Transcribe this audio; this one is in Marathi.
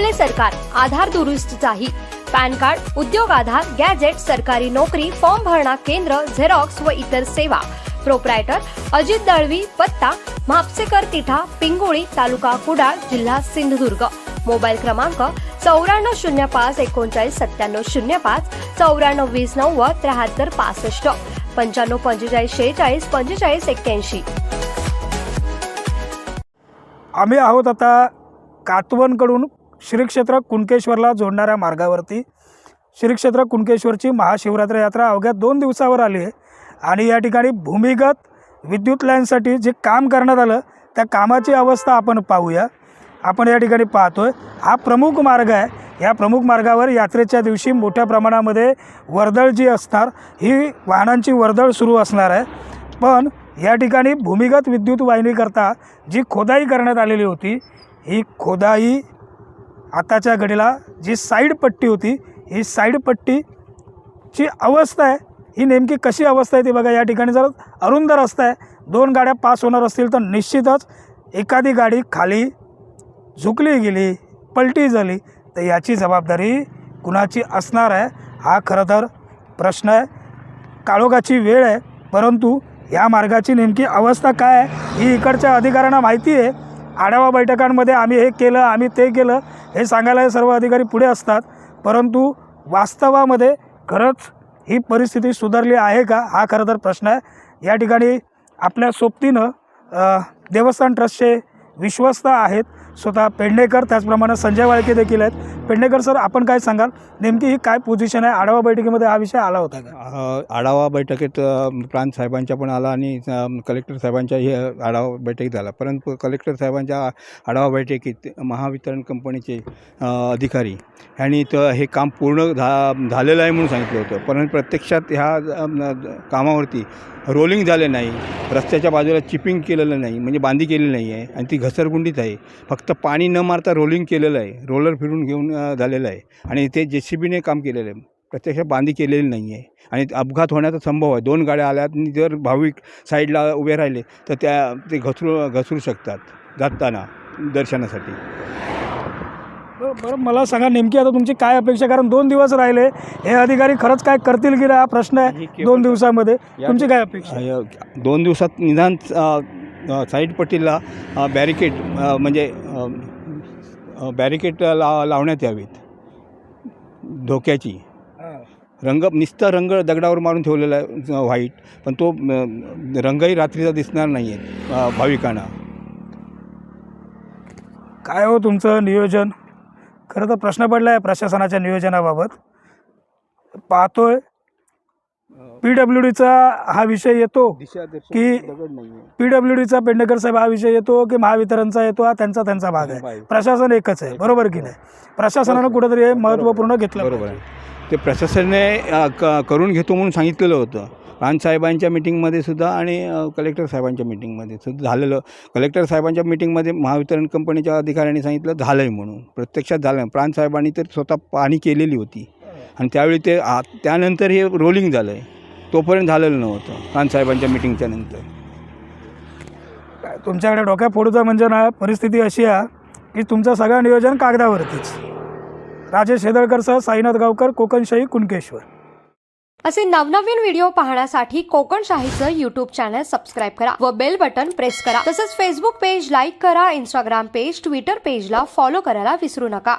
आपले सरकार आधार दुरुस्तीचाही. पॅन कार्ड उद्योग आधार गॅजेट सरकारी नोकरी फॉर्म भरणा केंद्र झेरॉक्स व इतर सेवा. प्रोप्रायटर अजित दळवी पत्ता म्हापसेकर तिठा पिंगुळी तालुका कुडाळ जिल्हा सिंधुदुर्ग. मोबाईल क्रमांक चौऱ्याण्णव शून्य पाच एकोणचाळीस सत्त्याण्णव शून्य पाच चौऱ्याण्णव वीस नव्वद त्र्याहत्तर पासष्ट. पंच्याण्णव पंचेचाळीस शेहेचाळीस पंचेचाळीस एक्क्याऐंशी. आम्ही आहोत आता कातवनकडून श्रीक्षेत्र कुणकेश्वरला जोडणाऱ्या मार्गावरती. श्रीक्षेत्र कुणकेश्वरची महाशिवरात्र यात्रा अवघ्या दोन दिवसावर आली आहे आणि या ठिकाणी भूमिगत विद्युत लाईनसाठी जे काम करण्यात आलं त्या कामाची अवस्था आपण पाहूया. आपण या ठिकाणी पाहतो आहे हा प्रमुख मार्ग आहे. या प्रमुख मार्गावर यात्रेच्या दिवशी मोठ्या प्रमाणामध्ये वर्दळ जी असणार ही वाहनांची वर्दळ सुरू असणार आहे. पण या ठिकाणी भूमिगत विद्युत वाहिनीकरता जी खोदाई करण्यात आलेली होती ही खोदाई आताच्या घडीला जी साईड पट्टी होती ही साईड पट्टीची अवस्था आहे ही नेमकी कशी अवस्था आहे ती बघा या ठिकाणी. जर अरुंद रस्ता आहे दोन गाड्या पास होणार असतील तर निश्चितच एखादी गाडी खाली झुकली गेली पलटी झाली तर याची जबाबदारी कुणाची असणार आहे हा खरं तर प्रश्न आहे. काळोखाची वेळ आहे परंतु या मार्गाची नेमकी अवस्था काय आहे ही इकडच्या अधिकाऱ्यांना माहिती आहे. आढावा बैठकांमध्ये आम्ही हे केलं आम्ही ते केलं. हे सांगायला हे सर्व अधिकारी पुढे असतात परंतु वास्तवामध्ये खरंच ही परिस्थिती सुधारली आहे का? हा खरं तर प्रश्न आहे. या ठिकाणी आपल्या सोबतीनं देवस्थान ट्रस्टचे विश्वस्त आहेत. स्वतः पेडणेकर त्याचप्रमाणे संजय वाळके देखील आहेत. पेडणेकर सर आपण काय सांगाल? नेमकी ही काय पोझिशन आहे? आढावा बैठकीमध्ये हा विषय आला होता का? आढावा बैठकीत प्रांत साहेबांच्या पण आला आणि कलेक्टर साहेबांच्याही आढावा बैठकीत आला परंतु कलेक्टर साहेबांच्या आढावा बैठकीत महावितरण कंपनीचे अधिकारी ह्यांनी तर हे काम पूर्ण झा झालेलं आहे म्हणून सांगितलं होतं. परंतु प्रत्यक्षात ह्या कामावरती रोलिंग झाले नाही. रस्त्याच्या बाजूला चिपिंग केलेलं नाही. म्हणजे बांधी केलेली नाही आहे आणि ती घसरगुंडीत आहे. फक्त पाणी न मारता रोलिंग केलेलं आहे. रोलर फिरून घेऊन झालेलं आहे. आणि ते जे सी बीने काम केलेलं आहे. प्रत्यक्ष बांधी केलेली नाही आहे आणि अपघात होण्याचा संभव आहे. दोन गाड्या आल्या आणि जर भाविक साईडला उभे राहिले तर त्या ते घसरू घसरू शकतात जाताना दर्शनासाठी. बरं मला सांगा नेमकी आता तुमची काय अपेक्षा? कारण दोन दिवस राहिले. हे अधिकारी खरंच काय करतील की नाही? हा प्रश्न आहे दोन दिवसामध्ये. तुमची काय अपेक्षा दोन दिवसात निदान साईड पट्टीला अ, बॅरिकेड म्हणजे बॅरिकेड ला लावण्यात यावीत. धोक्याची. रंग नुसता रंग दगडावर मारून ठेवलेला आहे व्हाईट पण तो रंगही रात्रीचा दिसणार नाही आहे भाविकांना. काय हो तुमचं नियोजन? खरं तर प्रश्न पडला आहे प्रशासनाच्या नियोजनाबाबत. पाहतोय पी डब्ल्यू डीचा हा विषय येतो की- दगड नाही आहे. पी डब्ल्यू डीचा पेडणेकर साहेब हा विषय येतो की महावितरणचा येतो हा त्यांचा त्यांचा भाग आहे. प्रशासन एकच आहे बरोबर की नाही? प्रशासनानं कुठेतरी हे महत्त्वपूर्ण घेतलं बरोबर आहे. ते प्रशासनाने करून घेतो म्हणून सांगितलेलं होतं. प्रांतसाहेबांच्या मिटिंगमध्ये सुद्धा आणि कलेक्टर साहेबांच्या मिटिंगमध्ये सुद्धा झालेलं. कलेक्टर साहेबांच्या मिटिंगमध्ये महावितरण कंपनीच्या अधिकाऱ्यांनी सांगितलं झालं आहे म्हणून. प्रत्यक्षात झालं आहे प्रांतसाहेबांनी तर स्वतः पाहणी केलेली होती. आणि त्यावेळी ते आ त्यानंतर हे रोलिंग झालं आहे तोपर्यंत झालेलं नव्हतं प्रांतसाहेबांच्या मिटिंगच्या नंतर. तुमच्याकडे डोक्या फोडूचं म्हणजे ना परिस्थिती अशी आहे की तुमचं सगळं नियोजन कागदावरतीच. राजेश हेदळकरसह साईनाथ गावकर कोकणशाही कुणकेश्वर. असे नवनवीन व्हिडिओ पाहण्यासाठी कोकण शाहीचं युट्यूब चॅनल सबस्क्राईब करा व बेल बटन प्रेस करा. तसंच फेसबुक पेज लाईक करा इंस्टाग्राम पेज ट्विटर पेजला फॉलो करायला विसरू नका.